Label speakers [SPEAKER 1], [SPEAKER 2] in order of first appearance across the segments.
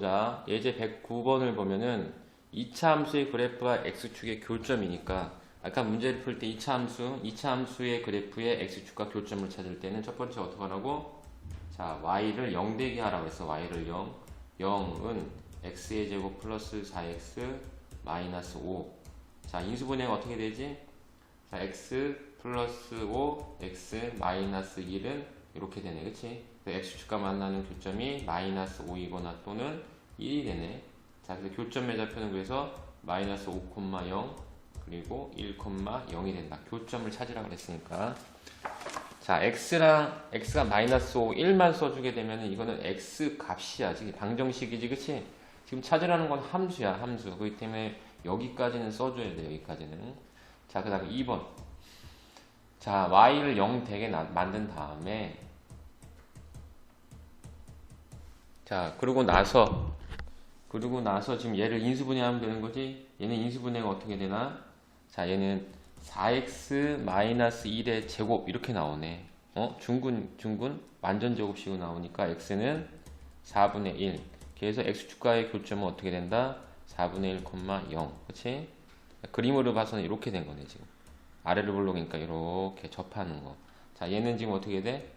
[SPEAKER 1] 자, 예제 109번을 보면은 2차 함수의 그래프와 x축의 교점이니까 아까 문제를 풀 때 2차 함수, 2차 함수의 그래프의 x축과 교점을 찾을 때는 첫 번째 어떻게 하라고? 자, y를 0 되게 하라고 했어. y를 0. 0은 x의 제곱 플러스 4x 마이너스 5. 자, 인수분해가 어떻게 되지? 자, x 플러스 5, x 마이너스 1은 이렇게 되네. 그치? 그 x축과 만나는 교점이 마이너스 5이거나 또는 1이 되네. 자, 그래서 교점의 좌표는 그래서 마이너스 5,0 그리고 1,0이 된다. 교점을 찾으라고 그랬으니까. 자, x랑 x가 마이너스 5, 1만 써주게 되면은 이거는 x 값이야. 지금 방정식이지, 그치? 지금 찾으라는 건 함수야, 함수. 그렇기 때문에 여기까지는 써줘야 돼, 여기까지는. 자, 그 다음에 2번. 자, y를 0 되게 나- 만든 다음에 자, 그러고 나서 그러고 나서 지금 얘를 인수분해하면 되는 거지. 얘는 인수분해가 어떻게 되나? 자, 얘는 4x 마이너스 1의 제곱 이렇게 나오네. 어? 중근 중근 완전 제곱식으로 나오니까 x는 4분의 1. 그래서 x축과의 교점은 어떻게 된다? 4분의 1,0. 그렇지? 그림으로 봐서는 이렇게 된 거네, 지금. 아래를 볼록이니까 이렇게 접하는 거. 자, 얘는 지금 어떻게 돼?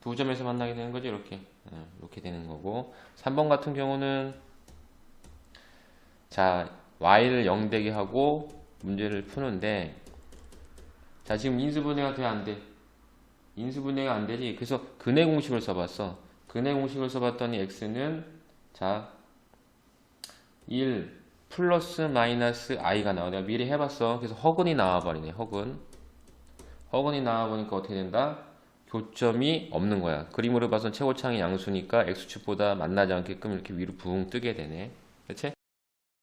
[SPEAKER 1] 두 점에서 만나게 되는 거죠, 이렇게. 어, 이렇게 되는 거고. 3번 같은 경우는 자, y를 0 되게 하고 문제를 푸는데 자, 지금 인수분해가 돼, 안 돼? 인수분해가 안 되지. 그래서 근해 공식을 써 봤어. 근해 공식을 써 봤더니 x는 자, 1 플러스 마이너스 i가 나와. 내가 미리 해봤어. 그래서 허근이 나와버리네. 허근. 허근이 나와보니까 어떻게 된다? 교점이 없는 거야. 그림으로 봐선 최고창이 양수니까 x축보다 만나지 않게끔 이렇게 위로 붕 뜨게 되네. 그렇지?